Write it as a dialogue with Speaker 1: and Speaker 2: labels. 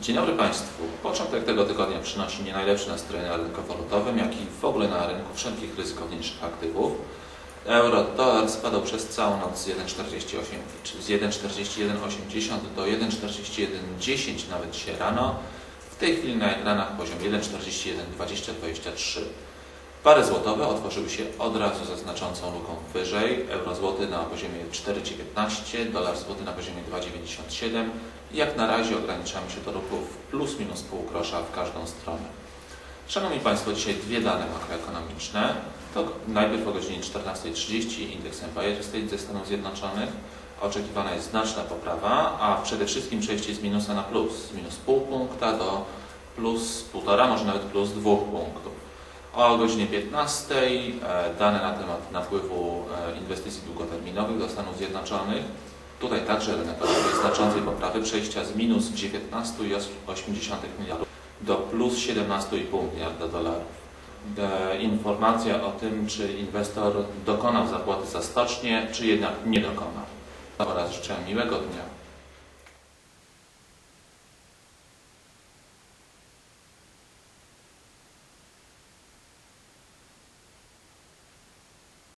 Speaker 1: Dzień dobry Państwu. Początek tego tygodnia przynosi nie najlepsze nastroje na rynku walutowym, jak i w ogóle na rynku wszelkich ryzykowniejszych aktywów. Euro dolar spadał przez całą noc z 1,48 czy z 1,4180 do 1,4110 nawet dzisiaj rano. W tej chwili na ekranach poziom 1,412023. Pary złotowe otworzyły się od razu ze znaczącą luką wyżej. Euro złoty na poziomie 4,19, dolar złoty na poziomie 2,97. Jak na razie ograniczamy się do ruchów plus minus pół grosza w każdą stronę. Szanowni Państwo, dzisiaj dwie dane makroekonomiczne. To najpierw o godzinie 14.30 indeks Empire State ze Stanów Zjednoczonych. Oczekiwana jest znaczna poprawa, a przede wszystkim przejście z minusa na plus. Z minus pół punkta do plus półtora, może nawet plus dwóch punktów. O godzinie 15 e, dane na temat napływu e, inwestycji długoterminowych do Stanów Zjednoczonych. Tutaj także rynek oczekuje znaczącej poprawy przejścia z minus 19,8 miliardów do plus 17,5 miliarda dolarów. E, Informacja o tym, czy inwestor dokonał zapłaty za stocznie, czy jednak nie dokonał. Oraz życzę miłego dnia.